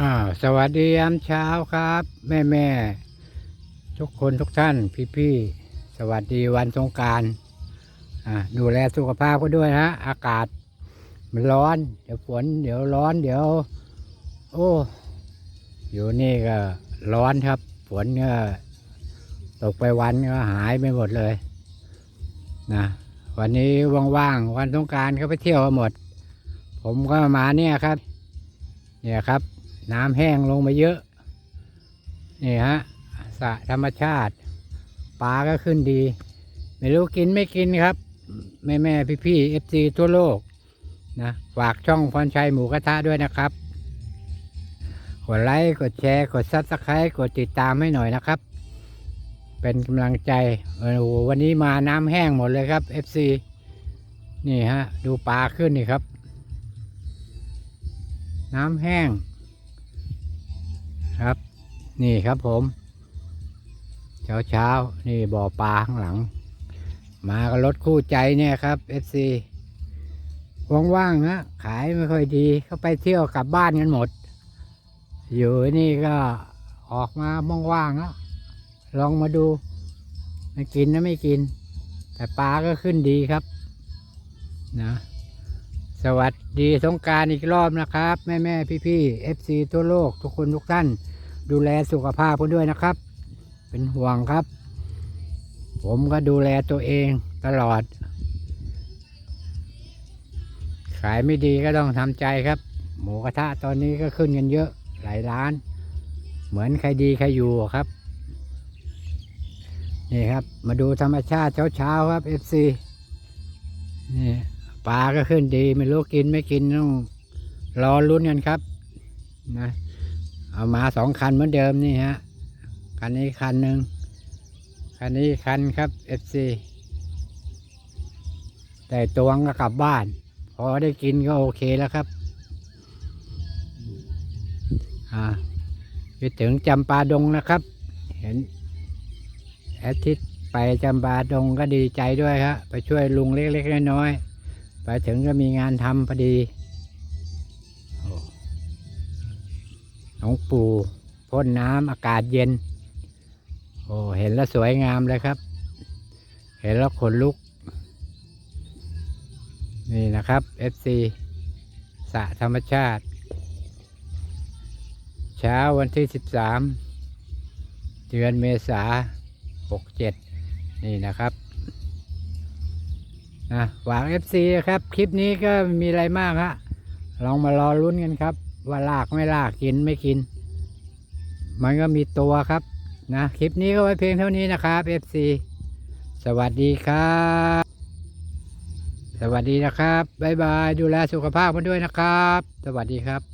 อ่าสวัสดียามเช้าครับ แม่แม่ทุกคนทุกท่านพี่พี่สวัสดีวันสงการอ่าดูแลสุขภาพก็ด้วยนะอากาศ มันร้อน เดี๋ยวฝนเดี๋ยวร้อนเดี๋ยว โอ้อยู่นี่ก็ร้อนครับ ฝนก็ตกไปวันก็หายไปหมดเลยนะวันนี้ว่างๆวันสงการก็ไปเที่ยวหมด ผมก็มาเนี่ยครับ เนี่ยครับ น้ำแห้งลงมาเยอะ นี่ฮะสระธรรมชาติปลาก็ขึ้นดี ไม่รู้กินไม่กินครับ แม่แม่พี่พี่เอฟซีทั่วโลกนะฝากช่องพรชัยหมูกระทะด้วยนะครับ กดไลค์กดแชร์กดซับสไครต์กดติดตามให้หน่อยนะครับ เป็นกำลังใจโอ้โหวันนี้มาน้ำแห้งหมดเลยครับ FC นี่ฮะ ดูปลาขึ้นนี่ครับ น้ำแห้ง ครับ นี่ครับผม เช้าเช้านี่บ่อปลาข้างหลัง มากับรถคู่ใจเนี่ยครับ FC ว่างๆฮะขายไม่ค่อยดีเขาไปเที่ยวกลับบ้านกันหมด อยู่นี่ก็ออกมาว่างๆแล้วลองมาดูไม่กินนะไม่กิน แต่ปลาก็ขึ้นดีครับ นะ สวัสดีสงการอีกรอบนะครับ แม่แม่พี่พี่เอฟซีทั่วโลกทุกคนทุกท่าน ดูแลสุขภาพกันด้วยนะครับ เป็นห่วงครับ ผมก็ดูแลตัวเองตลอด ขายไม่ดีก็ต้องทำใจครับ หมูกระทะตอนนี้ก็ขึ้นกันเยอะหลายร้าน เหมือนใครดีใครอยู่ครับนี่ครับ มาดูธรรมชาติเช้าๆครับเอฟซีนี่ ปลาก็ขึ้นดี ไม่รู้กินไม่กินต้องรอลุ้นกันครับ นะ เอามาสองคันเหมือนเดิมนี่ฮะ คันนี้คันหนึ่งคันนี้คันครับ FC แต่ตวงก็กลับบ้าน พอได้กินก็โอเคแล้วครับ อ่าไปถึงจำปาดงนะครับ เห็นอาทิตย์ไปจำปาดงก็ดีใจด้วยครับไปช่วยลุงเล็กๆน้อยๆ ไปถึงก็มีงานทำพอดีหลวงปู่พ่นน้ำอากาศเย็น โอ้เห็นแล้วสวยงามเลยครับ เห็นแล้วขนลุก นี่นะครับ FC สระธรรมชาติ เช้าวันที่ 13 เดือนเมษา 67 นี่นะครับ นะฝาก FC นะครับ คลิปนี้ก็ม่มีอะไรมากฮะลองมารอลุ้นกันครับ ว่าลากไม่ลากกินไม่กิน มันก็มีตัวครับนะ คลิปนี้ก็ไว้เพียงเท่านี้นะครับ FC สวัสดีครับ สวัสดีนะครับ บ๊ายบาย ดูแลสุขภาพกันด้วยนะครับ สวัสดีครับ